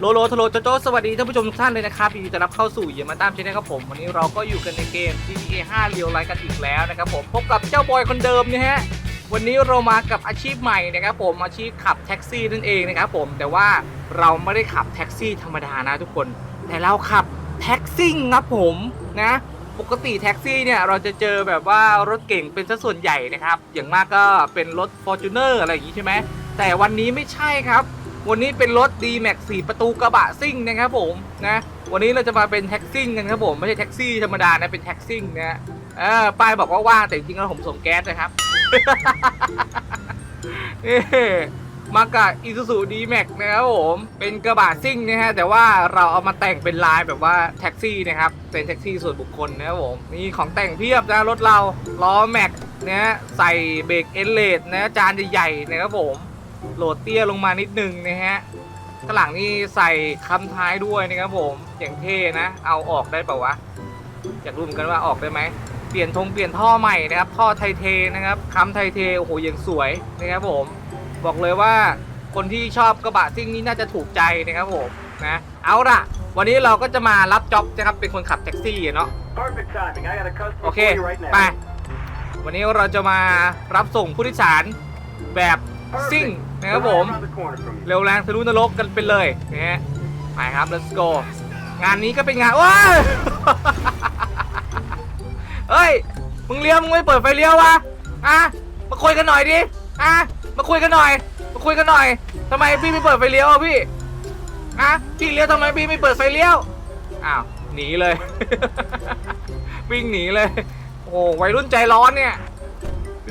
โลโลทโลโจโจสวัสดีท่านผู้ชมทุกท่านเลยนะครับยินดีต้อนรับเข้าสู่อย่ามาตามชแนลครับผมวันนี้เราก็อยู่กันในเกม GTA 5 Real Life กันอีกแล้วนะครับผมพบกับเจ้าบอยคนเดิมนะฮะวันนี้เรามากับอาชีพใหม่นะครับผมอาชีพขับแท็กซี่นั่นเองนะครับผมแต่ว่าเราไม่ได้ขับแท็กซี่ธรรมดานะทุกคน แต่เราขับแท็กซี่ครับผมนะปกติแท็กซี่เนี่ยเราจะเจอแบบว่ารถเก่งเป็นซะส่วนใหญ่นะครับอย่างมากก็เป็นรถ Fortuner อะไรอย่างนี้ใช่ไหมแต่วันนี้ไม่ใช่ครับ วันนี้เป็นรถ D-Max 4 ประตูกระบะซิ่งนะครับผมนะ วันนี้เราจะมาเป็นแท็กซิ่งกันครับผมไม่ใช่แท็กซี่ธรรมดานะเป็นแท็กซิ่งนะเออป้ายบอกว่าว่างแต่จริงๆแล้วผมส่งแก๊สนะครับ มากับอีซูซูดีแม็กนะครับผม เป็นกระบะซิ่งนะฮะแต่ว่าเราเอามาแต่งเป็นลายแบบว่าแท็กซี่นะครับเป็นแท็กซี่ส่วนบุคคลนะครับผมมีของแต่งเพียบนะรถเราล้อแม็กนะใส่เบรกเอ็นเลดนะจานใหญ่ๆนะครับผม โหลดเตี้ยลงมานิดนึงนะฮะข้างหลังนี่ใส่คำท้ายด้วยนะครับผมอย่างเท่นะ เอาออกได้เปล่าวะอยากรู้เหมือนกันว่าออกได้ไหมเปลี่ยนธงเปลี่ยนท่อใหม่นะครับท่อไทเทนะครับคำไทเทโอ้โหยังสวยนะครับผม บอกเลยว่าคนที่ชอบกระบะซิ่งนี่น่าจะถูกใจนะครับผมนะเอาล่ะ วันนี้เราก็จะมารับจ็อบนะครับเป็นคนขับแท็กซี่อะเนาะ Perfect timing. I got a customer โอเค for you right now. ไปวันนี้เราจะมารับส่งผู้โดยสารแบบซิ่ง Perfect. นะครับผม เร็วแรงทะลุนรกกันไปเลยนะฮะไปครับ let's go งานนี้ก็เป็นงานว้าเฮ้ย มึงเลี้ยวมึงไม่เปิดไฟเลี้ยววะอะมาคุยกันหน่อยดิอะมาคุยกันหน่อย มาคุยกันหน่อยทำไมพี่ไม่เปิดไฟเลี้ยวอะพี่อะพี่เลี้ยวทำไมพี่ไม่เปิดไฟเลี้ยวอ้าวหนีเลย วิ่งหนีเลย โอ้หวัยรุ่นใจร้อนเนี่ย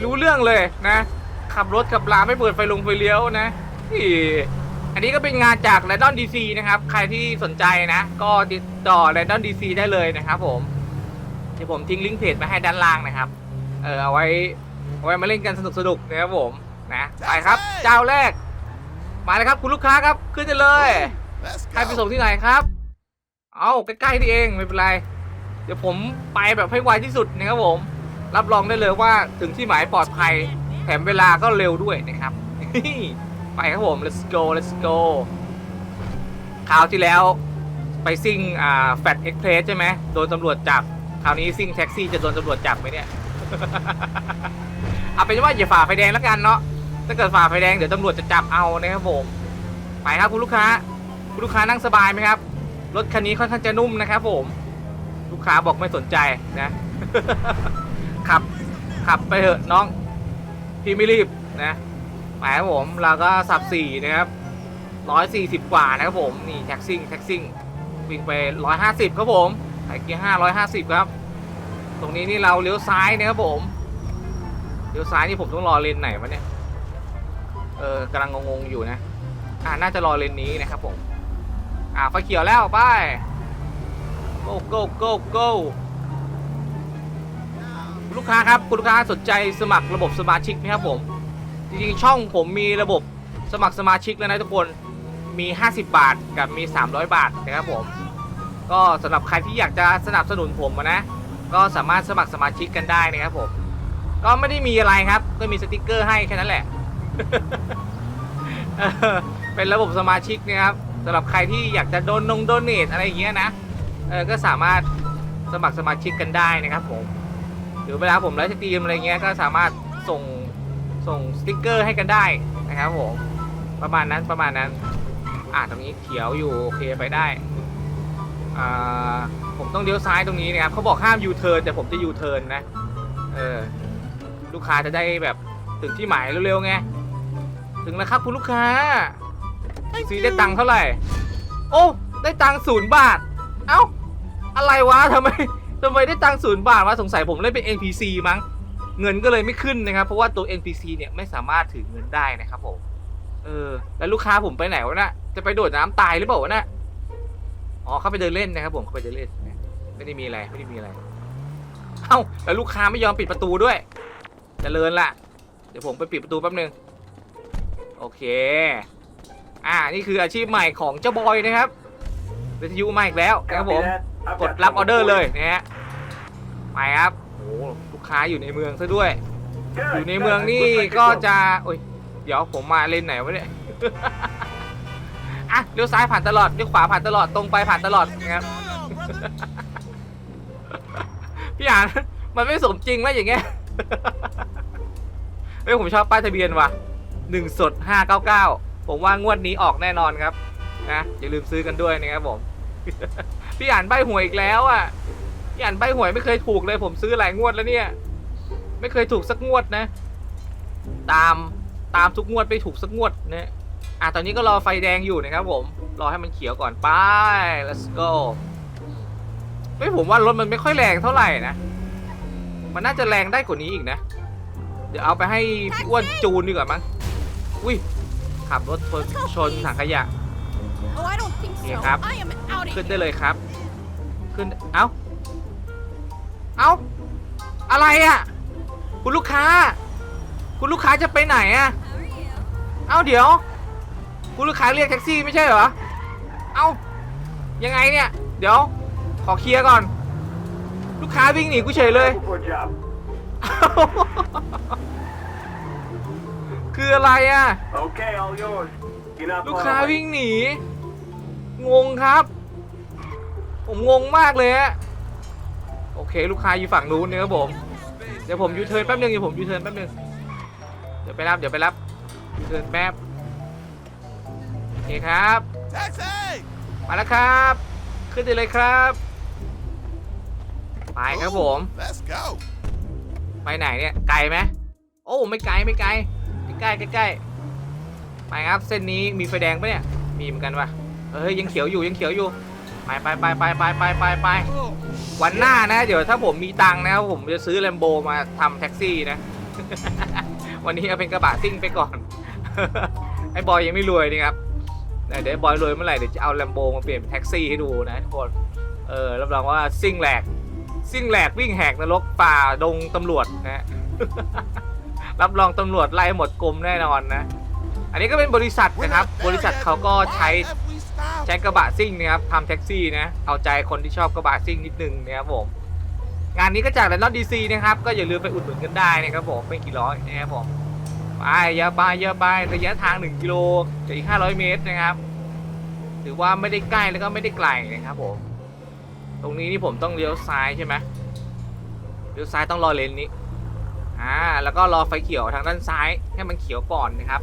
รู้เรื่องเลยนะ ขับรถขับลาไม่เปิดไฟลงไฟเลี้ยวนะอีอันนี้ก็เป็นงานจาก r ร n d o m DC นะครับ ใครที่สนใจนะ ก็ติดต่อ r ร n d o m DC ได้เลยนะครับผมเดี๋ยวผมทิ้งลิงก์เพจมาให้ด้านล่างนะครับ เออเอาไว้เอาไว้มาเล่นกันสนุกสนุกๆนะครับผมนะไปครับ เจ้าแรก มาเลยครับคุณลูกค้าครับขึ้นได้เลย ใครไปส่งที่ไหนครับ เอาใกล้ๆนี่เองไม่เป็นไร เดี๋ยวผมไปแบบให้ไวที่สุดนะครับผม รับรองได้เลยว่าถึงที่หมายปลอดภัย แถมเวลาก็เร็วด้วยนะครับ ไปครับผม let's go let's go คราวที่แล้วไปซิ่งอ่าแฟตเอ็กเพรสใช่ไหมโดนตำรวจจับ คราวนี้ซิ่งแท็กซี่จะโดนตำรวจจับไหมเนี่ยเอาเป็นว่าอย่าฝ่าไฟแดงแล้วกันเนาะถ้าเกิดฝ่าไฟแดงเดี๋ยวตำรวจจะจับเอานะครับผมไปครับคุณลูกค้า คุณลูกค้านั่งสบายไหมครับ รถคันนี้ค่อนข้างจะนุ่มนะครับผม ลูกค้าบอกไม่สนใจนะขับขับไปเถอะน้อง พี่ไม่รีบนะไปครับผมเราก็สับสี่นะครับร้อยสี่สิบกว่านะครับผมนี่แท็กซิ่งแท็กซิ่งวิ่งไปร้อยห้าสิบครับผมไอเกียร์ห้าร้อยห้าสิบครับ ตรงนี้นี่เราเลี้ยวซ้ายนะครับผมเลี้ยวซ้ายนี่ผมต้องรอเลนไหนวะเนี่ยเออกำลังงงๆอยู่นะอ่าน่าจะรอเลนนี้นะครับผมอ่าไฟเขียวแล้วไป go go go go ลูกค้าครับคุณลูกค้าสนใจสมัครระบบสมาชิกไหมครับผม จริงๆช่องผมมีระบบสมัครสมาชิกแล้วนะทุกคนมี 50 บาทกับมี 300 บาทนะครับผม ก็สำหรับใครที่อยากจะสนับสนุนผมนะก็สามารถสมัครสมาชิกกันได้นะครับผม ก็ไม่ได้มีอะไรครับ ก็มีสติกเกอร์ให้แค่นั้นแหละ เป็นระบบสมาชิกนะครับสำหรับใครที่อยากจะโดนนงโดเนทอะไรอย่างเงี้ยนะเออก็สามารถสมัครสมาชิกกันได้นะครับผม หรือเวลาผมไลฟ์สตรีมอะไรเงี้ยก็สามารถส่งส่งสติกเกอร์ให้กันได้นะครับผมประมาณนั้นประมาณนั้น อ่าตรงนี้เขียวอยู่โอเคไปได้อ่าผมต้องเลี้ยวซ้ายตรงนี้นะครับเขาบอกห้ามยูเทิร์นแต่ผมจะยูเทิร์นนะเออลูกค้าจะได้แบบถึงที่หมายเร็วๆไงถึงแล้วครับคุณลูกค้าซื้อได้ตังค์เท่าไหร่ โอ้ ได้ตังค์ศูนย์บาท เอ้า อะไรวะทำไม ทำไมได้ตังค์ศูนย์บาทวะสงสัยผมเล่นเป็น NPC มั้ง เงินก็เลยไม่ขึ้นนะครับ เพราะว่าตัว NPC เนี่ยไม่สามารถถือเงินได้นะครับผม เออ แล้วลูกค้าผมไปไหนวะน่ะจะไปโดดน้ำตายหรือเปล่าวะน่ะอ๋อเขาไปเดินเล่นนะครับ ผมเขาไปเดินเล่น ไม่ได้มีอะไรไม่ได้มีอะไร เอ้าแล้วลูกค้าไม่ยอมปิดประตูด้วยจเจริญล่ะ เดี๋ยวผมไปปิดประตูแป๊บนึง โอเค อ่า นี่คืออาชีพใหม่ของเจ้าบอยนะครับวิทยุมาอีกแล้วนะครับผม กด got รับออ someone เดอร์ for เลย you. นะฮะไปครับโอ้ลูกค้าอยู่ในเมืองซะด้วย Good, อยู่ใน good. เมืองนี่ Looks like you're ก็ close. จะโอ้ยเดี๋ยวผมมาเลนไหนวะเนี่ยอะเลี้ยวซ้ายผ่านตลอดเลี้ยวขวาผ่านตลอดตรงไปผ่านตลอดนะครับพี่อ่านมันไม่สมจริงไหมอย่างเงี้ยเฮ้ยผมชอบป้ายทะเบียนว่ะหนึ่งสดห้าเก้าเก้าผมว่างวดนี้ออกแน่นอนครับนะอย่าลืมซื้อกันด้วยนะครับผม พี่อ่านใบหวยอีกแล้วอะพี่อ่านใบหวยไม่เคยถูกเลย ผมซื้อหลายงวดแล้วเนี่ย ไม่เคยถูกสักงวดนะ ตามตามทุกงวดไปถูกสักงวดนะอะตอนนี้ก็รอไฟแดงอยู่นะครับผม รอให้มันเขียวก่อนไป let's go ไม่ผมว่ารถมันไม่ค่อยแรงเท่าไหร่นะ มันน่าจะแรงได้กว่านี้อีกนะ เดี๋ยวเอาไปให้อ้วนจูนดีกว่ามั้ง อุ้ยขับรถชนถังขยะ Oh, I don't think so. Here, Cap. I am out of ขึ้น here. ได้เลยครับ ขึ้น เอ้า เอ้า อะไรอะ่ะ คุณลูกค้า คุณลูกค้าจะไปไหนอะ่ะ เอ้าเดี๋ยว คุณลูกค้าเรียกแท็กซี่ไม่ใช่เหรอ เอ้า ยังไงเนี่ย เดี๋ยว ขอเคลียร์ก่อน ลูกค้าวิ่งหนีกูเฉยเลย For job. คืออะไรอะ Okay, all yours. You're not ลูก far ค้า away. วิ่งหนี งงครับ ผมงงมากเลยฮะโอเค ลูกค้าอยู่ฝั่งนู้นเนี่ยครับผม เดี๋ยวผมยูเทิร์นแป๊บนึงเดี๋ยวผมยูเทิร์นแป๊บนึงเดี๋ยวไปรับเดี๋ยวไปรับยูเทิร์นแป๊บโอเคครับ Taxi! มาแล้วครับ ขึ้นได้เลยครับ ไปครับผม Let's go. ไปไหนเนี่ยไกลไหมโอ้ไม่ไกลไม่ไกลใกล้ๆใกล้ๆ ไปครับเส้นนี้มีไฟแดงปะเนี่ย มีเหมือนกันปะเอ้ยยังเขียวอยู่ยังเขียวอยู่ ไปไปไปไปไปไปไปไปวันหน้านะเดี๋ยวถ้าผมมีตังค์นะผมจะซื้อแลมโบมาทำแท็กซี่นะ วันนี้เอาเป็นกระบะซิ่งไปก่อน ไอ้บอยยังไม่รวยนี่ครับเดี๋ยวบอยรวยเมื่อไหร่เดี๋ยวจะเอาแลมโบมาเปลี่ยนเป็นแท็กซี่ให้ดูนะทุกคน เออรับรองว่าซิ่งแหลกซิ่งแหลกวิ่งแหกนรกป่าดงตำรวจนะรับรองตำรวจไล่หมดกรมแน่นอนนะ อันนี้ก็เป็นบริษัท We're นะครับ not there บริษัท yet. เขาก็ใช้ Why have we stopped? ใช้กระบะซิ่งนะครับทำแท็กซี่นะเอาใจคนที่ชอบกระบะซิ่งนิดนึงนะครับผมงานนี้ก็จากแลนด์ดีซีนะครับ ก็อย่าลืมไปอุดหนุนกันได้นะครับผมไม่กี่ร้อยนะครับผมไปเยอะไปเยอะไประยะทาง 1 กิโลกับอีก 500 เมตรนะครับถือว่าไม่ได้ใกล้แล้วก็ไม่ได้ไกลนะครับผมตรงนี้นี่ผมต้องเลี้ยวซ้ายใช่ไหมเลี้ยวซ้ายต้องรอเลนนี้อ่าแล้วก็รอไฟเขียวทางด้านซ้ายให้มันเขียวก่อนนะครับ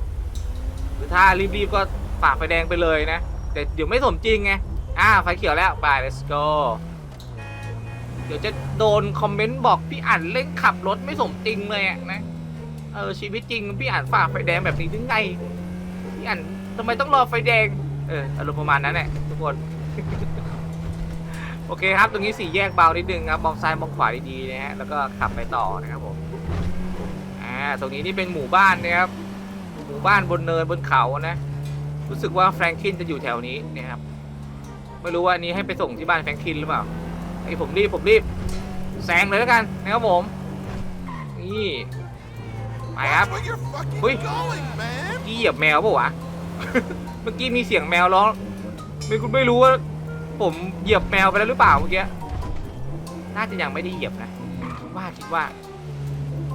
หรือถ้ารีบๆก็ฝ่าไฟแดงไปเลยนะ แต่เดี๋ยวไม่สมจริงไง อ่า ไฟเขียวแล้ว ไป let's go เดี๋ยวจะโดนคอมเมนต์บอกพี่อ่านเล่นขับรถไม่สมจริงเลยอะนะ เออชีวิตจริงพี่อ่านฝ่าไฟแดงแบบนี้ถึงไง พี่อ่านทำไมต้องรอไฟแดง เอออารมณ์ประมาณนั้นแหละทุกคน โอเคครับ ตรงนี้สี่แยกเบานิดนึงครับ มองซ้ายมองขวาดีๆนะฮะ แล้วก็ขับไปต่อนะครับผม อ่า ตรงนี้นี่เป็นหมู่บ้านนะครับ บ้านบนเนินบนเขานะ รู้สึกว่าแฟรงคินจะอยู่แถวนี้นะครับ ไม่รู้ว่าอันนี้ให้ไปส่งที่บ้านแฟรงคินหรือเปล่าไอ้ผมรีบผมรีบแซงเลยแล้วกันนะครับผม นี่ไปครับ Watch where you're fucking Ui. going, man. กี้เหยียบแมวปล่าวะ เมื่อกี้มีเสียงแมวร้อง ไม่คุณไม่รู้ว่า ผมเหยียบแมวไปแล้วหรือเปล่าเมื่อกี้ น่าจะยังไม่ได้เหยียบนะ ว่าคิดว่า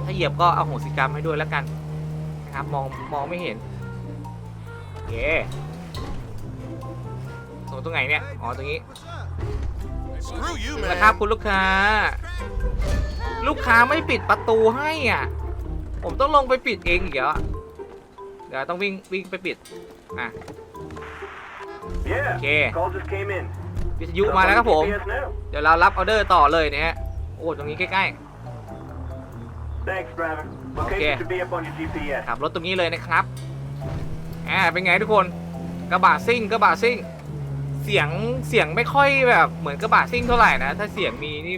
ถ้าเหยียบก็เอาโหสิกรรมให้ด้วยแล้วกัน นะครับ มองมองไม่เห็นโอเคส่งตรงไหนเนี่ย อ๋อ ตรงนี้ Screw you, ถึง man. แล้วครับคุณลูกค้า ลูกค้าไม่ปิดประตูให้อะ ผมต้องลงไปปิดเองอีกแล้วอะเดี๋ยวต้องวิ่งวิ่งไปปิด อะ Yeah. Okay. Call just came in. วิทยุมาแล้วครับผม GPS now. เดี๋ยวเรารับออเดอร์ต่อเลยเนี่ยฮะโอ้ตรงนี้ใกล้ Thanks, driver. Okay. Location should be up on your GPS. ๆขับรถตรงนี้เลยนะครับอ่าเป็นไงทุกคนกระบะซิ่งกระบะซิ่ง เสียงเสียงไม่ค่อยแบบเหมือนกระบะซิ่งเท่าไหร่นะ ถ้าเสียงมีนี่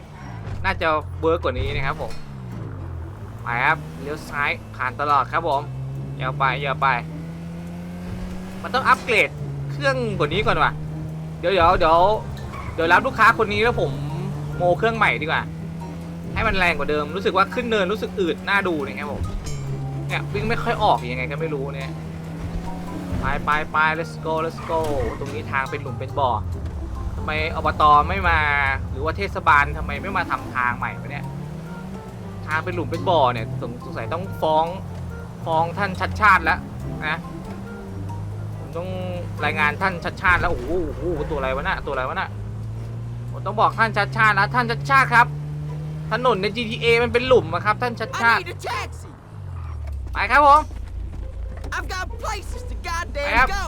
น่าจะเวิร์กกว่านี้นะครับผมไปครับเลี้ยวซ้ายผ่านตลอดครับผมอย่าไปอย่าไป มันต้องอัปเกรดเครื่องกว่านี้ก่อนว่ะ เดี๋ยวเดี๋ยวเดี๋ยวเดี๋ยวรับลูกค้าคนนี้แล้วผมโมเครื่องใหม่ดีกว่า ให้มันแรงกว่าเดิมรู้สึกว่าขึ้นเนินรู้สึกอืดหน้าดูนี่ยครับผมเนี่ยวิ่งไม่ค่อยออกยังไงก็ไม่รู้เนี่ยไปไปไป let's go let's go ตรงนี้ทางเป็นหลุมเป็นบ่อทำไมอบตไม่มา หรือว่าเทศบาลทำไมไม่มาทำทางใหม่วะเนี่ยทางเป็นหลุมเป็นบ่อเนี่ยสงสงสัยต้องฟ้องฟ้องท่านชัดชาติแล้วนะผมต้องรายงานท่านชัดชาติแล้วโอ้โหโอ้โหตัวอะไรวะน่ะตัวอะไรวะน่ะผมต้องบอกท่านชัดชาติแล้วท่านชัดชาติครับ ถนนใน GTA มันเป็นหลุมอะครับ ท่านชัดชา I ติ need a taxi. ไปครับผม I've got places to goddamn Yep. go.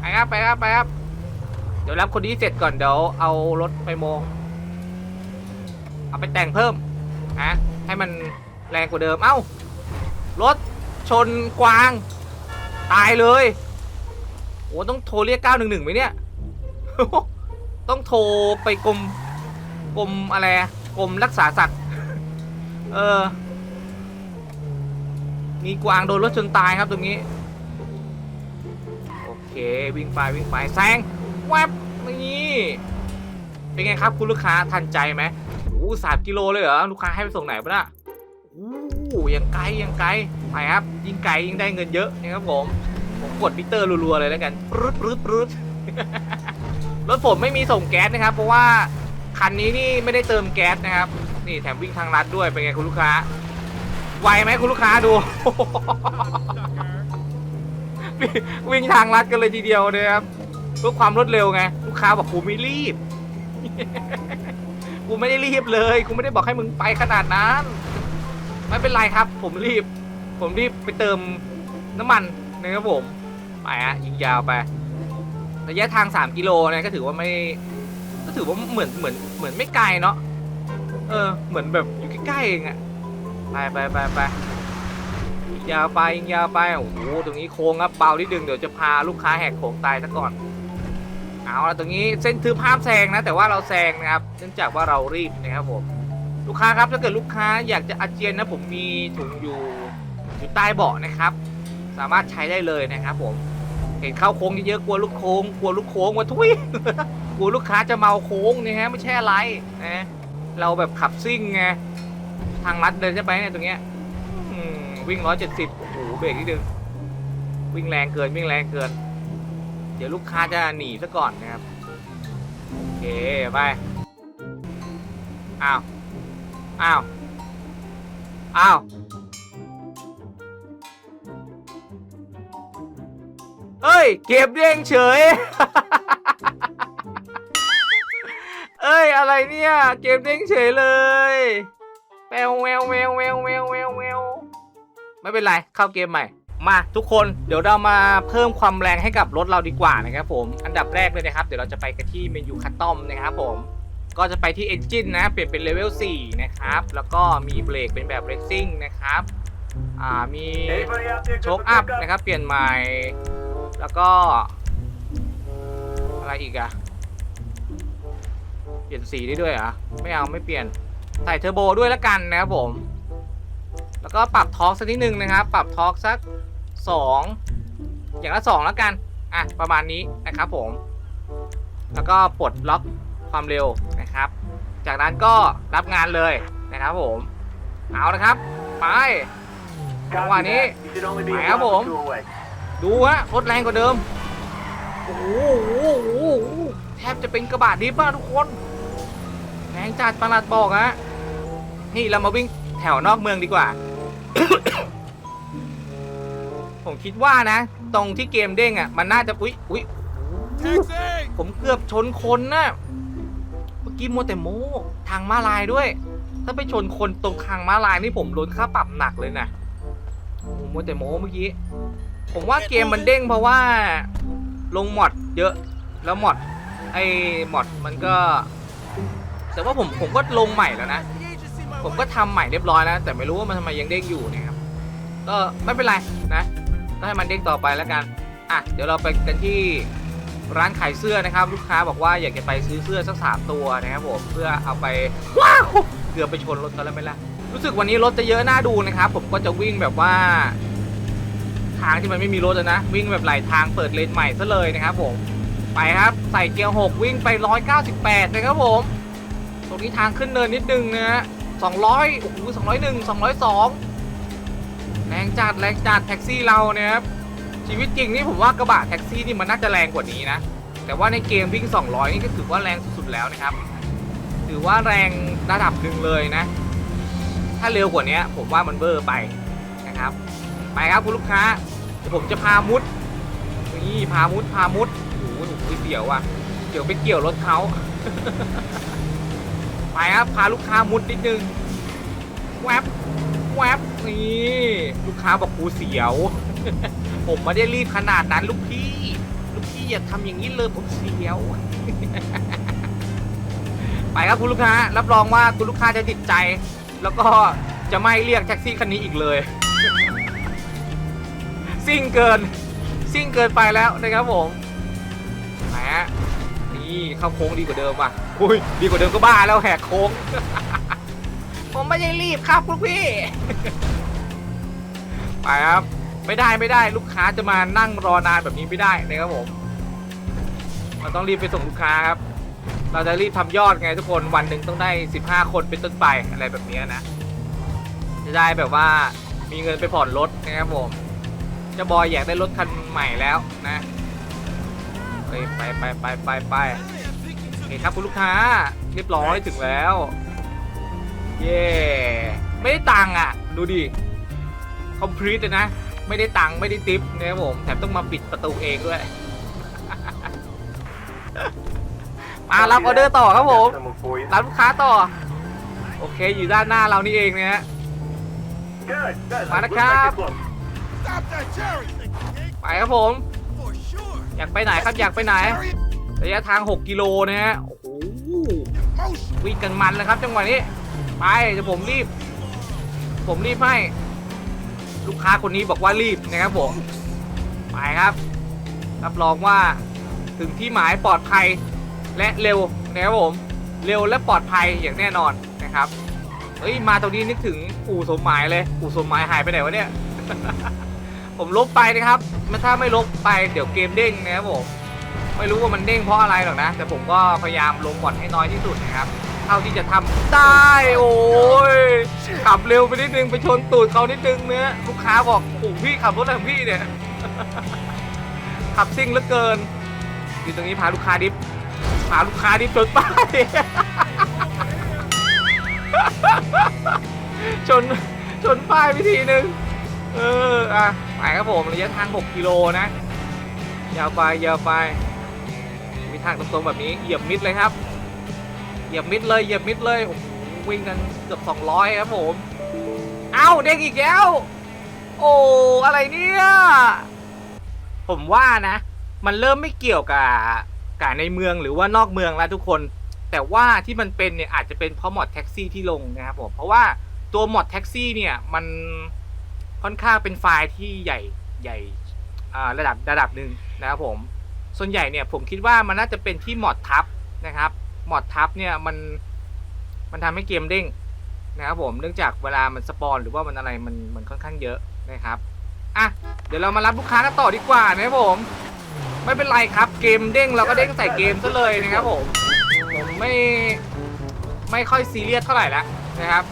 ไปครับ ไปครับ ไปครับ เดี๋ยวรับคนนี้เสร็จก่อน เดี๋ยวเอารถไปโมเอาไปแต่งเพิ่มฮะให้มันแรงกว่าเดิม เอ้า รถชนกวาง ตายเลย โอ้ต้องโทรเรียก 911ไหมเนี่ย ต้องโทรไปกรมกรมอะไรอะ กรมรักษาสัตว์ เออ มีกวางโดนรถชนตายครับตรงนี้ โอเควิ่งไปวิ่งไปแซงแวบนี่เป็นไงครับคุณลูกค้าทันใจไหมโอ้สามกิโลเลยเหรอลูกค้าให้ไปส่งไหนปะน่ะโอ้ยังไกลยังไกลไปครับ ยิ่งไกลยิ่งได้เงินเยอะนะครับผมผมกดมิเตอร์รัวๆเลยแล้วกันปรึดปรึดปรึดรถผมไม่มีส่งแก๊สนะครับ เพราะว่า คันนี้นี่ไม่ได้เติมแก๊สนะครับ นี่แถมวิ่งทางลัดด้วยเป็นไงคุณลูกค้า ไวไหมคุณลูกค้าดู วิ่งทางลัดกันเลยทีเดียวนะครับเพื่อความรวดเร็วไง ลูกค้าบอกกูไม่รีบ กูไม่ได้รีบเลยกูไม่ได้บอกให้มึงไปขนาดนั้น ไม่เป็นไรครับ ผมรีบ ผมรีบไปเติมน้ำมันนะครับผม ไปฮะยิงยาวไประยะทาง 3 กิโลนะก็ถือว่าไม่ ก็ถือว่าเหมือนเหมือนเหมือนไม่ไกลเนาะเออ เหมือนแบบอยู่ใกล้ๆเองอะไปไปไปไปยาวไปยิงยาวไปโอ้โหตรงนี้โค้งครับเบาที่ดึงเดี๋ยวจะพาลูกค้าแหกโค้งตายซะก่อนเอาละตรงนี้เส้นทึบห้ามแซงนะ แต่ว่าเราแซงนะครับเนื่องจากว่าเรารีบนะครับผมลูกค้าครับถ้าเกิดลูกค้าอยากจะอาเจียนนะผมมีถุงอยู่อยู่ใต้เบาะนะครับ สามารถใช้ได้เลยนะครับผม เห็นเข้าโค้งเยอะๆกลัวลูกโค้งกลัวลูกโค้งมาทุย กลัวลูกค้าจะเมาโค้งนี่ฮะไม่ใช่อะไรนะเราแบบขับซิ่งไงทางลัดเดินใช่ไหมเนี่ยตรงเนี้ยอืมวิ่งร้อยเจ็ดสิบโอ้โหเบรกนิดนึงวิ่งแรงเกินวิ่งแรงเกิน เดี๋ยวลูกค้าจะหนีซะก่อนนะครับโอเคไปอ้าวอ้าวอ้าว เฮ้ย เก็บเด้งเฉย เอ้ย อะไรเนี่ย เกมเด้งเฉยเลยแววแววแววแววแววแววแววไม่เป็นไร เข้าเกมใหม่ มาทุกคนเดี๋ยวเรามาเพิ่มความแรงให้กับรถเราดีกว่านะครับผม อันดับแรกเลยนะครับ เดี๋ยวเราจะไปกันที่เมนูคัสตอมนะครับผมก็จะไปที่ Engine นะ เปลี่ยนเป็นเลเวล4นะครับ แล้วก็มีเบรกเป็นแบบ Racing นะครับ อ่า มี Anybody out there โช good ค for อัพ pickup? นะครับ เปลี่ยนใหม่ แล้วก็ อะไรอีกอะเปลี่ยนสีได้ด้วยเหรอไม่เอาไม่เปลี่ยนใส่เทอร์โบด้วยแล้วกันนะครับผม แล้วก็ปรับทอร์กสักนิดนึงนะครับ ปรับทอร์กสัก 2 อย่างละ2แล้วกัน อะ ประมาณนี้นะครับผม แล้วก็ปลดล็อกความเร็วนะครับ จากนั้นก็รับงานเลยนะครับผม เอาละครับ ไปจังหวะนี้ไปครับผม away. ดูฮะรถแรงกว่าเดิมโอ้โหโอ้โหโอ้โหแทบจะเป็นกระบะดิฟอะทุกคนแรงจัดประหลัดบอกฮะนี่เรามาวิ่งแถวนอกเมืองดีกว่า ผมคิดว่านะ ตรงที่เกมเด้งอะมันน่าจะอุ๊ยอุ๊ย Taxi! ผมเกือบชนคนนะเมื่อกี้มัวแต่โม้ทางม้าลายด้วย ถ้าไปชนคนตรงทางม้าลายนี่ผมโดนค่าปรับหนักเลยนะผมมัวแต่โม้เมื่อกี้ ผมว่าเกมมันเด้งเพราะว่าลงมอดเยอะแล้วมอดไอ้มอดมันก็ แต่ว่าผมผมก็ลงใหม่แล้วนะ ผมก็ทำใหม่เรียบร้อยแล้วแต่ไม่รู้ว่ามันทำไมยังเด้งอยู่นะครับก็ไม่เป็นไรนะก็ให้มันเด้งต่อไปแล้วกันอะเดี๋ยวเราไปกันที่ร้านขายเสื้อนะครับ ลูกค้าบอกว่าอยากจะไปซื้อเสื้อสักสามตัวนะครับผมเพื่อเอาไปว้าวเกือบไปชนรถกันแล้วไหมล่ะรู้สึกวันนี้รถจะเยอะน่าดูนะครับ ผมก็จะวิ่งแบบว่า ทางที่มันไม่มีรถอะนะ วิ่งแบบไหลทางเปิดเลนใหม่ซะเลยนะครับผมไปครับใส่เกียร์หกวิ่งไป 198นะครับผม ตรงนี้ทางขึ้นเนินนิดนึงนะฮะ200 โอ้โห 201 202 แรงจัดแรงจัดแท็กซี่เราเนี่ยครับชีวิตจริงนี่ผมว่ากระบะแท็กซี่นี่มันน่าจะแรงกว่านี้นะ แต่ว่าในเกมวิ่ง 200 นี่ก็ถือว่าแรงสุดๆแล้วนะครับ ถือว่าแรงระดับหนึ่งเลยนะ ถ้าเร็วกว่านี้ผมว่ามันเบอร์ไปนะครับ ไปครับคุณลูกค้า ดี๋ยวผมจะพามุด นี่พามุดพามุดโอ้โหหนูคุยเสียวว่ะเดี๋ยวไปเกี่ยวรถเขาไปครับพาลูกค้ามุดนิดนึงแวบแวบนี่ลูกค้าบอกกูเสียว ผมไม่ได้รีบขนาดนั้นลูกพี่ ลูกพี่อย่าทำอย่างนี้เลยผมเสียว ไปครับคุณลูกค้า รับรองว่าคุณลูกค้าจะติดใจ แล้วก็จะไม่เรียกแท็กซี่คันนี้อีกเลย ซิ่งเกิน ซิ่งเกินไปแล้วนะครับผมแหมนี่เข้าโค้งดีกว่าเดิมว่ะอุ้ยดีกว่าเดิมก็บ้าแล้วแหกโค้ง ผมไม่ได้รีบครับลูกพี่ ไปครับ ไม่ได้ไม่ได้ลูกค้าจะมานั่งรอนานแบบนี้ไม่ได้นะครับผม เราต้องรีบไปส่งลูกค้าครับ เราจะรีบทำยอดไงทุกคนวันหนึ่งต้องได้ 15 คนเป็นต้นไปอะไรแบบนี้นะ จะได้แบบว่ามีเงินไปผ่อนรถนะครับผม เจะบอยอยากได้รถคันใหม่แล้วนะเฮ้ยไปไปไปไปไปโอเคครับคุณลูกค้า เรียบร้อยถึงแล้ว เย่ไม่ได้ตังค์อะ ดูดิคอมพลีทเลยนะ ไม่ได้ตังค์ไม่ได้ติปนะครับผม แถมต้องมาปิดประตูเองด้วย มารับออเดอร์ต่อครับผม Someone for you. รับลูกค้าต่อ โอเคอยู่ด้านหน้าเรานี่เองนะฮะ Good, good. Mana Looks like ไปครับผม อยากไปไหนครับอยากไปไหน ระยะทาง 6 กิโลนะฮะ โอ้โห วิ่งกันมันเลยครับ จังหวะนี้ ไปเดี๋ยวผมรีบ ผมรีบให้ ลูกค้าคนนี้บอกว่ารีบนะครับผม ไปครับ รับรองว่าถึงที่หมายปลอดภัยและเร็วนะครับผม เร็วและปลอดภัยอย่างแน่นอนนะครับ เฮ้ย มาตรงนี้นึกถึงอู่สมหมายเลยอู่สมหมายหายไปไหนวะเนี่ย ผมลบไปนะครับถ้าไม่ลบไปเดี๋ยวเกมเด้งนะครับผมไม่รู้ว่ามันเด้งเพราะอะไรหรอกนะ แต่ผมก็พยายามลงบอดให้น้อยที่สุดนะครับเท่าที่จะทำได้โอ้ยขับเร็วไปนิดนึงไปชนตูดเขานิดนึงเนื้อลูกค้าบอกโอ้พี่ขับรถอะไรของพี่เนี่ยขับซิ่งเหลือเกิน อยู่ตรงนี้พาลูกค้าดิฟพาลูกค้าดิฟชนป้ายชนชนป้ายวิธีหนึ่งเอออะ ไปครับผมระยะทาง 6 กิโลนะ ยาวไปยาวไป มีทางตรงๆแบบนี้ เหยียบมิดเลยครับ เหยียบมิดเลย เหยียบมิดเลยโอ้โหวิ่งกันเกือบ 200 ครับผม เอ้าเด้งอีกแล้ว โอ้ อะไรเนี่ย ผมว่านะ มันเริ่มไม่เกี่ยวกับกับในเมืองหรือว่านอกเมืองแล้วทุกคน แต่ว่าที่มันเป็นเนี่ยอาจจะเป็นเพราะมอดแท็กซี่ที่ลงนะครับผม เพราะว่าตัวมอดแท็กซี่เนี่ยมัน ค่อนข้างเป็นไฟล์ที่ใหญ่ใหญ่ระดับระดับหนึ่งนะครับผม ส่วนใหญ่เนี่ยผมคิดว่ามันน่าจะเป็นที่มอดทับนะครับมอดทับเนี่ยมันมันทำให้เกมเด้งนะครับผมเนื่องจากเวลามันสปอนหรือว่ามันอะไรมันมันค่อนข้างเยอะนะครับอะเดี๋ยวเรามารับลูกค้ากันต่อดีกว่านะครับผม ไม่เป็นไรครับเกมเด้งเราก็เด้งใส่เกมซะเลยนะครับผมผมไม่ไม่ค่อยซีเรียสเท่าไหร่ละนะครับ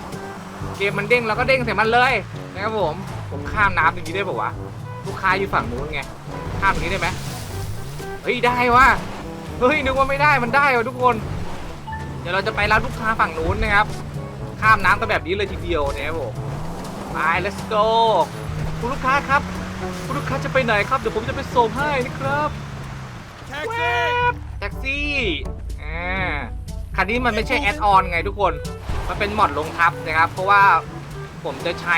เกมมันเด้งเราก็เด้งใส่มันเลยนะครับผม ผมข้ามน้ำอย่างนี้ได้ป่าวะลูกค้าอยู่ฝั่งนู้นไงข้ามอย่างนี้ได้ไหมเฮ้ยได้วะเฮ้ยนึกว่าไม่ได้มันได้วะทุกคน เดี๋ยวเราจะไปรับลูกค้าฝั่งนู้นนะครับ ข้ามน้ำกันแบบนี้เลยทีเดียวนะครับผมไป let's go คุณลูกค้าครับ คุณลูกค้าจะไปไหนครับเดี๋ยวผมจะไปส่งให้นะครับ Taxi! แท็กซี่อ่าคันนี้มันไม่ใช่แอดออนไงทุกคน มันเป็นมอดลงทับนะครับ เพราะว่าผมจะใช้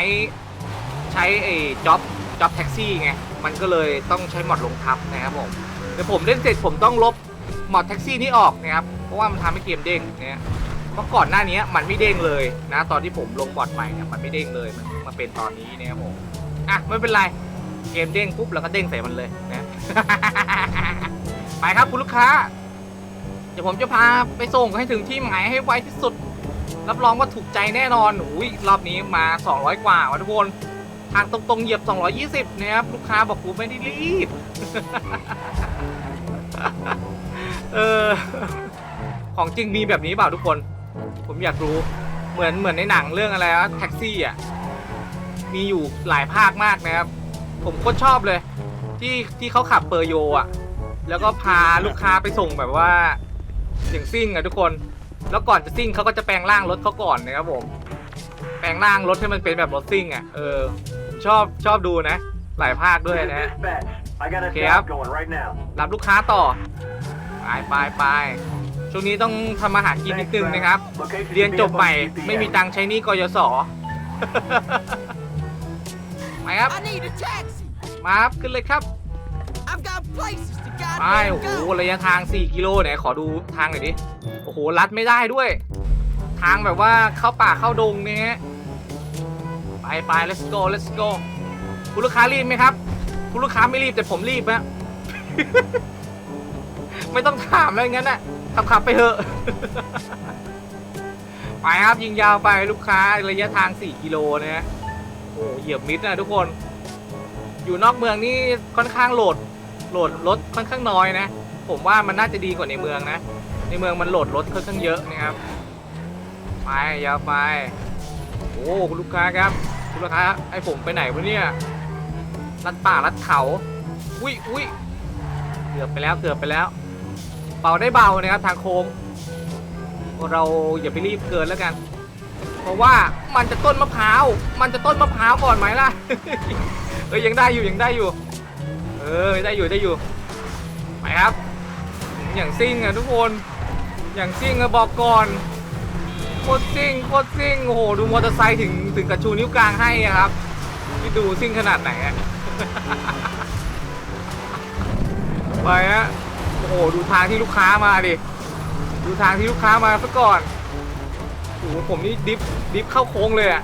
ใช้ไอ้จ็อบจ็อบแท็กซี่ไง มันก็เลยต้องใช้มอดลงทับนะครับผมเดี๋ยวผมเล่นเสร็จผมต้องลบมอดแท็กซี่นี้ออกนะครับ เพราะว่ามันทำให้เกมเด้งเนี่ยเพราะก่อนหน้านี้มันไม่เด้งเลยนะ ตอนที่ผมลงมอดใหม่เนี่ยมันไม่เด้งเลยมันมาเป็นตอนนี้นะครับผมอะไม่เป็นไรเกมเด้งปุ๊บเราก็เด้งใส่มันเลยนะไปครับคุณลูกค้า เดี๋ยวผมจะพาไปส่งให้ถึงที่หมายให้ไวที่สุด รับรองว่าถูกใจแน่นอนอุ้ยรอบนี้มา 200 กว่าวะทุกคน ทางตรงๆเหยียบ 220นะครับลูกค้าบอกกูไม่ได้รีบ เออ ของจริงมีแบบนี้เปล่าทุกคน ผมอยากรู้ เหมือนเหมือนในหนังเรื่องอะไรวะแท็กซี่อะ มีอยู่หลายภาคมากนะครับ ผมโคตรชอบเลย ที่ที่เขาขับเปอร์โยอะ แล้วก็พาลูกค้าไปส่งแบบว่าอย่างซิ่งอะทุกคน แล้วก่อนจะซิ่งเขาก็จะแปลงร่างรถเขาก่อนนะครับผม แปลงร่างรถให้มันเป็นแบบรถซิ่งอะ เออ ชอบชอบดูนะ หลายภาคด้วยนะ Dispatch. I got a Okay, job up. going right now. รับลูกค้าต่อ ไปไปไปช่วงนี้ต้องทำมาหากินนิดนึงนะครับ Location เรียน should be จบ above ใหม่ GPS. ไม่มีตังค์ใช้หนี่กยศไปครับ I need a taxi. มาครับขึ้นเลยครับ I've got places to ไป goddamn โอ้โห go. ระยะทาง 4 กิโลไหนขอดูทางหน่อยดิ โอ้โหลัดไม่ได้ด้วย ทางแบบว่าเข้าป่าเข้าดงเนี่ยฮะ ไปไป let's go let's go คุณลูกค้ารีบไหมครับ คุณลูกค้าไม่รีบแต่ผมรีบฮะไม่ต้องถามแล้วงั้นน่ะขับขับไปเถอะ ไปครับยิงยาวไปลูกค้าระยะทาง 4 กิโลนะฮะโอ้เหยียบมิดนะทุกคน อยู่นอกเมืองนี่ค่อนข้างโหลดโหลดรถค่อนข้างน้อยนะ ผมว่ามันน่าจะดีกว่าในเมืองนะ ในเมืองมันโหลดรถค่อนข้างเยอะนะครับ ไปยาวไป โอ้คุณลูกค้าครับ คุณลูกค้าให้ผมไปไหนวะเนี่ยลัดป่าลัดเขาอุ้ยอุ้ยเกือบไปแล้วเกือบไปแล้ว เบาได้เบานะครับทางโค้งเราอย่าไปรีบเกินแล้วกัน เพราะว่ามันจะต้นมะพร้าว มันจะต้นมะพร้าวก่อนไหมล่ะเอ้ยยังได้อยู่ยังได้อยู่ เออได้อยู่ได้อยู่ไปครับ อย่างซิ่งอะทุกคน อย่างซิ่งอะบอกก่อน โคตรซิ่งโคตรซิ่งโอ้โหดูมอเตอร์ไซค์ถึงถึงกระชูนิ้วกลางให้อะครับที่ดูซิ่งขนาดไหนอะไปฮะโอ้โหดูทางที่ลูกค้ามาดิดูทางที่ลูกค้ามาซะก่อนโอ้โหผมนี่ดิฟดิฟเข้าโค้งเลยอะ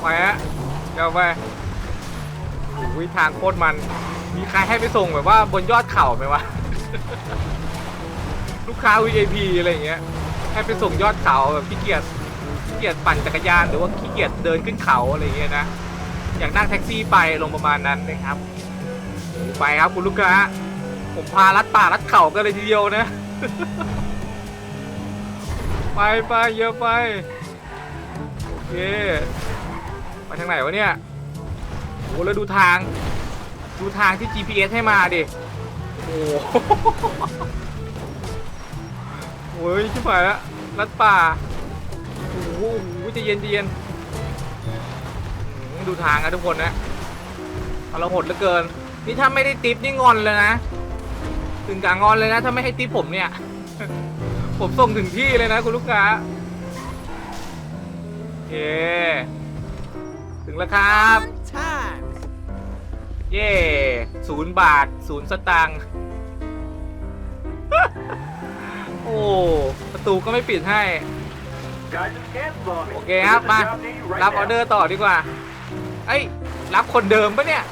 ไปฮะเดี๋ยวไปโอ้ยทางโคตรมันมีใครให้ไปส่งแบบว่าบนยอดเข่าไหมวะ ลูกค้า VIP อะไรอย่างเงี้ย ให้ไปส่งยอดเขาแบบขี้เกียจขี้เกียจปั่นจักรยานหรือว่าขี้เกียจเดินขึ้นเขาอะไรอย่างเงี้ยนะอยากนั่งแท็กซี่ไปลงประมาณนั้นนะครับ ไปครับคุณลูกค้าผมพาลัดป่าลัดเขากันเลยทีเดียวนะ ไปไปเยอะไปโอเคไปทางไหนวะเนี่ยโอ้แล้วดูทาง ดูทางที่ GPS ให้มาดิโอ้ โหโอ้ยชิบหายละลัดป่าโอ้โหโอ้โหใจะเย็นใจะเย็นอืมดูทางนะทุกคนนะเอาเราหดเหลือเกิน นี่ถ้าไม่ได้ติปนี่งอนเลยนะ ถึงกับงอนเลยนะ ถ้าไม่ให้ติปผมเนี่ย ผมส่งถึงที่เลยนะคุณลูกค้าโอเค ถึงแล้วครับ Fun times. เย่ศูนย์บาทศูนย์สตางค์โอ้ประตูก็ไม่ปิดให้ Guys, just cancel on me. โอเคครับ There's มา a job near you right รับออ now. เดอร์ต่อดีกว่าเอ้ยรับคนเดิมปะเนี่ย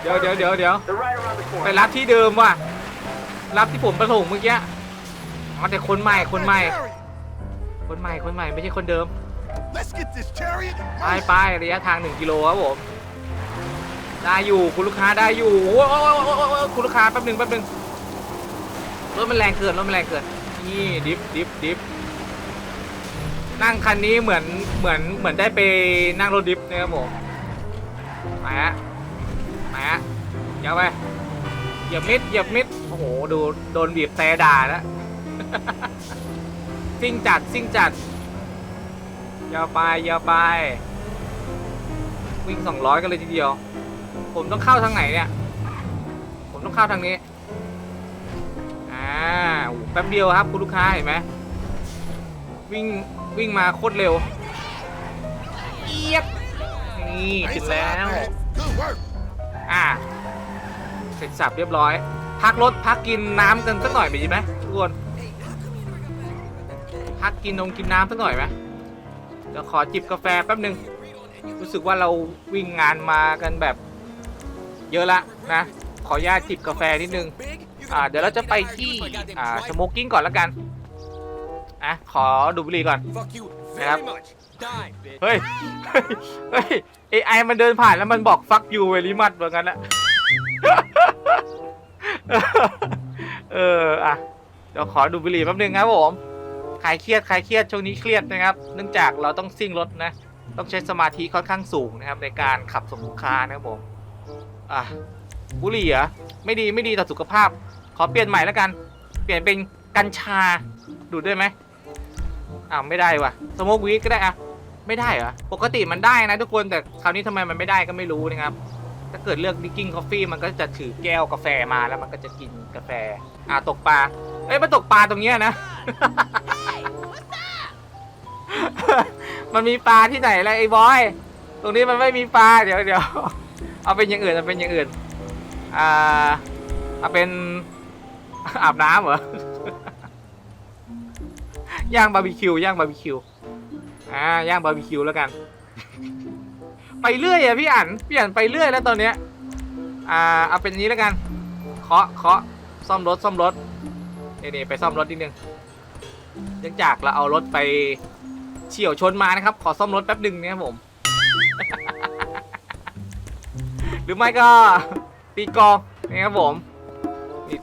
เดี๋ยวเดี๋ยวเดี๋ยวเดี๋ยว They're right around the ไป corner. รับที่เดิมว่ะ รับที่ผมประถงเมื่อกี้อ๋อแต่คนใหม่คนใหม่ Chariot. คนใหม่คนใหม่ไม่ใช่คนเดิม Let's get this chariot. in ไป motion. ไประยะทาง 1 กิโลครับผมได้อยู่คุณลูกค้าได้อยู่โอ้ยโอ้ยโอ้ยโอ้ยโอ้ยคุณลูกค้าแป๊บหนึ่งแป๊บหนึ่ง รถมันแรงเกินรถมันแรงเกินนี่ดิฟดิฟดิฟนั่งคันนี้เหมือนเหมือนเหมือนได้ไปนั่งรถดิฟนะครับผมมาฮะมาฮะเดี๋ยวไปเหยียบมิดเหยียบมิดโอ้โหดูโดนบีบแต่ด่าแล้วซิ่งจัดซิ่งจัดยาวไปยาวไป วิ่ง 200 กันเลยทีเดียว ผมต้องเข้าทางไหนเนี่ย ผมต้องเข้าทางนี้ อ่าโอ้โหแป๊บเดียวครับคุณลูกค้าเห็นไหมวิ่งวิ่งมาโคตรเร็วเอียดนี่ถึง Thanks a แล้ lot, ว man. Good work. อ่าเสร็จสับเรียบร้อย พักรถพักกินน้ำกันสักหน่อยไปดีไหมทุกคนพักกินนมกินน้ำสักหน่อยไหมเดี๋ยวขอจิบกาแฟแป๊บหนึ่งรู้สึกว่าเราวิ่งงานมากันแบบ เยอะละนะ ขออนุญาตจิบกาแฟนิดนึง อ่าเดี๋ยวเราจะไปที่อ่าสโมกกิ้งก่อนแล้วกันอะขอดูบุหรี่ก่อน Fuck you Yep. very much. Die, bitch. เฮ้ย เฮ้ยเฮ้ย AI มันเดินผ่านแล้วมันบอก fuck you very much เหมือนกันอะเอออะเดี๋ยวขอดูบุหรี่แป๊บนึงครับผมคลายเครียดคลายเครียดช่วงนี้เครียดนะครับ เนื่องจากเราต้องซิ่งรถนะ ต้องใช้สมาธิค่อนข้างสูงนะครับ ในการขับส่งลูกค้านะครับผม อะบุหรี่เหรอไม่ดีไม่ดีต่อสุขภาพ ขอเปลี่ยนใหม่แล้วกัน เปลี่ยนเป็นกัญชา ดูดได้ไหมอ้าวไม่ได้ว่ะสโมกวีก็ได้อะไม่ได้เหรอ ปกติมันได้นะทุกคนแต่คราวนี้ทำไมมันไม่ได้ก็ไม่รู้นะครับ ถ้าเกิดเลือกดิกกิ้ง c อฟฟี่มันก็จะถือแก้วกาแฟมาแล้วมันก็จะกินกาแฟ อ่าตกปลา เอ้ยมาตกปลาตรงเนี้ยนะ มันมีปลาที่ไหนล่ะไอ้บอย ตรงนี้มันไม่มีปลาเดี๋ยวเดี๋ยวเอาเป็นอย่างอื่นเอาเป็นอย่างอื่น อ่าเอาเป็น อาบน้ำเหรอย่างบาร์บีคิวย่างบาร์บีคิวอ่าย่างบาร์บีคิวแล้วกัน ไปเรื่อยอะพี่อันพี่อันไปเรื่อยแล้วตอนเนี้ยอ่าเอาเป็นนี้แล้วกันเคาะเคาะซ่อมรถซ่อมรถนี่นี่ไปซ่อมรถนิดนึงเนื่องจากเราเอารถไปเฉี่ยวชนมานะครับ ขอซ่อมรถแป๊บหนึ่งนะครับผม หรือไม่ก็ตีกองนี่ครับผม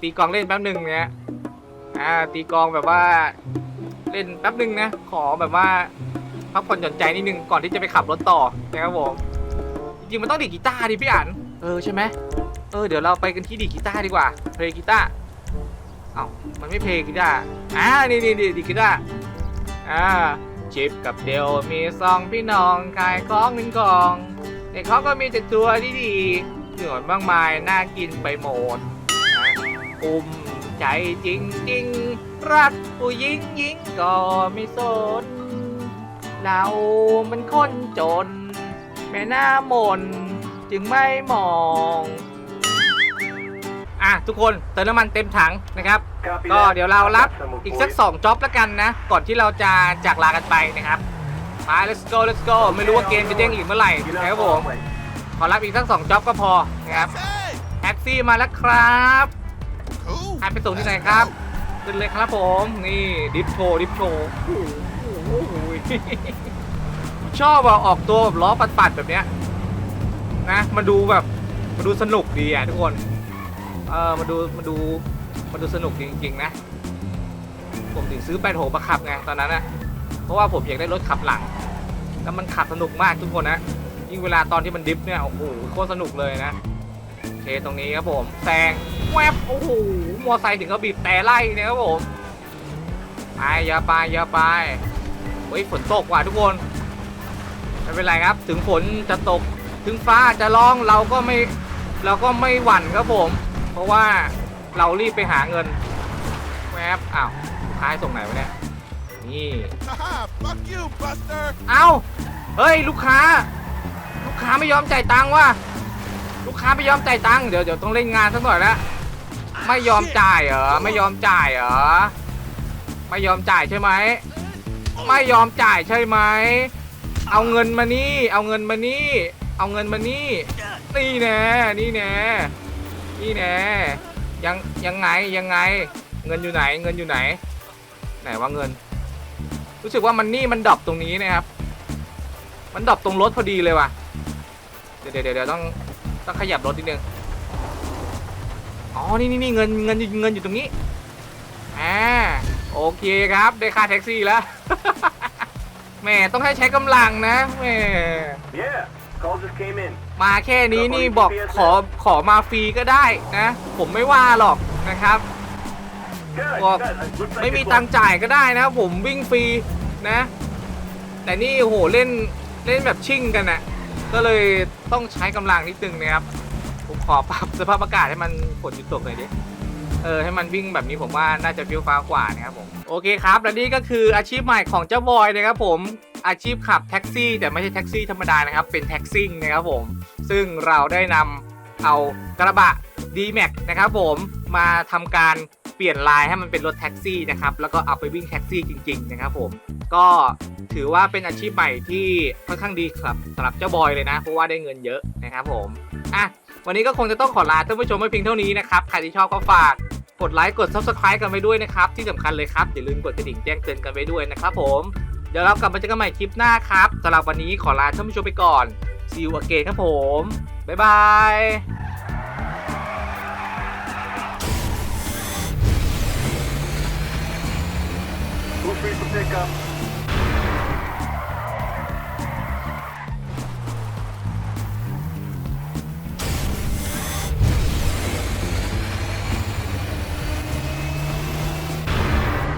ตีกลองเล่นแป๊บหนึ่งเนี้ยอ่าตีกลองแบบว่าเล่นแป๊บหนึ่งนะ ขอแบบว่าพักผ่อนหย่อนใจนิดนึงก่อนที่จะไปขับรถต่อนะครับผมจริงๆมันต้องดีดกีตาร์ดิพี่อันเออใช่ไหมเออเดี๋ยวเราไปกันที่ดีดกีตาร์ดีกว่าเพลงกีตาร์เอ้ามันไม่เพลงกีตาร์อ่านี่นี่นี่ดีดกีตาร์อ่าชิปกับเดลมีสองพี่น้องขายของหนึ่งกองแต่เขาก็มีแต่ตัวที่ดีเหนือนมากมายน่ากินไปหมด อุ้มใจจริงจริงๆรักผู้หญิงหญิงก็ไม่สน เรามันคนจน แม่หน้ามน จึงไม่มอง อะ ทุกคนเติมน้ำมันเต็มถังนะครับ Copy ก็ that. เดี๋ยวเรารับ Got some อีกสัก boys. สองจ็อบแล้วกันนะ ก่อนที่เราจะจากลากันไปนะครับไป let's go let's go ไม่รู้ว่าเกมจะเด้งอีกเมื่อไหร่ You're นะครับ not ผม far away. ขอรับอีกสักสองจ็อบก็พอนะครับ Hey! แท็กซี่มาแล้วครับ ให้ไปส่งที่ไหนครับ ขึ้นเลยครับผม นี่ดิฟโชดิฟโชชอบอะออกตัวแบบล้อปัดๆแบบเนี้ยนะมาดูแบบมาดูสนุกดีอะทุกคนเออมาดูมาดูมาดูสนุกจริงๆนะ ผมถึงซื้อแปดโหมาขับไงตอนนั้นนะเพราะว่าผมอยากได้รถขับหลัง แล้วมันขับสนุกมากทุกคนนะยิ่งเวลาตอนที่มันดิฟเนี่ยโอ้โหโคตรสนุกเลยนะ โอเคตรงนี้ครับผมแซงแวบโอ้โหมอไซค์ถึงก็บีบแต่ไล่เนี่ยครับผมไปอย่าไปอย่าไปเฮ้ยฝนตกว่ะทุกคนไม่เป็นไรครับ ถึงฝนจะตกถึงฟ้าจะร้องเราก็ไม่เราก็ไม่หวั่นครับผม เพราะว่าเรารีบไปหาเงินแวบอ้าวลูกค้าให้ส่งไหนวะเนี่ยนี่ Haha, fuck you, Buster. เอ้า เฮ้ย ลูกค้า ลูกค้าไม่ยอมจ่ายตังค์ว่ะ ลูกค้าไม่ยอมจ่ายตังค์เดี๋ยวเดี๋ยวต้องเล่นงานสักหน่อยละไม่ยอมจ่ายเหรอไม่ยอมจ่ายเหรอไม่ยอมจ่ายใช่ไหมไม่ยอมจ่ายใช่ไหมเอาเงินมานี่ เอาเงินมานี่ เอาเงินมานี่ นี่แน่นี่แน่นี่แน่ยังยังไงยังไง เงินอยู่ไหนเงินอยู่ไหน ไหนว่าเงิน รู้สึกว่ามันนี่มันดรอปตรงนี้นะครับ มันดรอปตรงรถพอดีเลยว่ะเดี๋ยวเดี๋ยวเดี๋ยวต้อง ต้องขยับรถนิดนึงอ๋อนี่นี่นี่เงินเงินอยู่เงินอยู่ตรงนี้อ่าโอเคครับได้ค่าแท็กซี่แล้วแหม่ต้องให้ใช้กำลังนะแหม่ Yeah, call just came in. มาแค่นี้นี่บอกขอขอมาฟรีก็ได้นะ ผมไม่ว่าหรอกนะครับ Good. Well, good. It looks like ไม่มี it's ตังค์จ่ายก็ได้นะ ผมวิ่งฟรีนะ แต่นี่โอ้โหเล่นเล่นแบบชิ่งกันนะ ก็เลยต้องใช้กำลังนิดนึงนะครับ ผมขอปรับสภาพอากาศให้มันฝนหยุดตกหน่อยดิ เออให้มันวิ่งแบบนี้ผมว่าน่าจะฟิวฟ้ากว่านะครับผม โอเคครับ และนี่ก็คืออาชีพใหม่ของเจ้าบอยนะครับผม อาชีพขับแท็กซี่ แต่ไม่ใช่แท็กซี่ธรรมดานะครับ เป็นแท็กซิ่งนะครับผม ซึ่งเราได้นำเอากระบะ d m a x นะครับผมมาทำการเปลี่ยนลายให้มันเป็นรถแท็กซี่นะครับแล้วก็เอาไปวิ่งแท็กซี่จริงๆนะครับผมก็ ถือว่าเป็นอาชีพใหม่ที่ค่อนข้างดีครับสำหรับเจ้าบอยเลยนะ เพราะว่าได้เงินเยอะนะครับผมอะวันนี้ก็คงจะต้องขอลาท่านผู้ชมไว้เพียงเท่านี้นะครับใครที่ชอบก็ฝากกดไลค์กด subscribe กันไว้ด้วยนะครับ ที่สำคัญเลยครับอย่าลืมกดกระดิ่งแจ้งเตือนกันไว้ด้วยนะครับผมเดี๋ยวเรากลับมาเจอกันใหม่คลิปหน้าครับสำหรับวันนี้ขอลาท่านผู้ชมไปก่อน see you again ครับผมบ๊ายบาย